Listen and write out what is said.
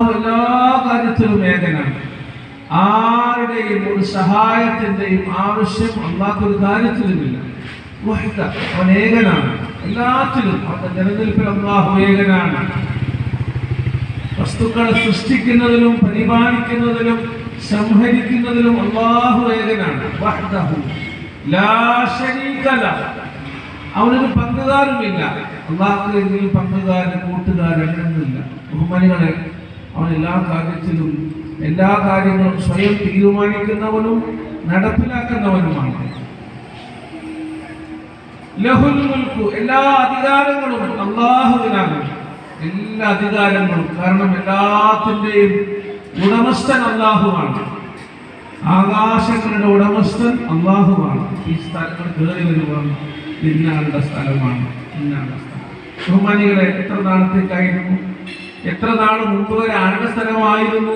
എല്ലാ കാര്യത്തിലും ഏകനാണ് ആരുടെയും ഒരു സഹായത്തിന്റെയും ആവശ്യം അള്ളാഹ് ഒരു കാര്യത്തിലുമില്ല. അവൻ ഏകനാണ്. എല്ലാത്തിലും അവന്റെ നിലനിൽപ്പിൽ അള്ളാഹു ഏകനാണ്. വസ്തുക്കളെ സൃഷ്ടിക്കുന്നതിലും പരിപാലിക്കുന്നതിലും സംഹരിക്കുന്നതിലും അള്ളാഹു ഏകനാണ്. അവനൊരു പങ്കുകാരുമില്ല. അള്ളാഹു എന്തെങ്കിലും പങ്കുകാരൻ കൂട്ടുകാരൻ ബഹുമാനികളെ അവൻ എല്ലാ കാര്യത്തിലും എല്ലാ കാര്യങ്ങളും സ്വയം തീരുമാനിക്കുന്നവനും നടപ്പിലാക്കുന്നവനുമാണ്. ലഹുൽ എല്ലാ അധികാരങ്ങളും അള്ളാഹുവിനാണ്. എല്ലാ അധികാരങ്ങളും കാരണം എല്ലാത്തിന്റെയും ഉടമസ്ഥൻ അള്ളാഹുവാണ്. ആകാശങ്ങളുടെ ഉടമസ്ഥൻ അള്ളാഹുവാണ്. ഈ സ്ഥലങ്ങൾ കയറി വരുവാണ് ഇന്നാളുടെ സ്ഥലമാണ്. ഇന്നാളുടെ സ്ഥലം. ബഹുമാനികളെ എത്ര നാളത്തേക്കായിരുന്നു? എത്ര നാൾ മുമ്പ് ആരുടെ സ്ഥലമായിരുന്നു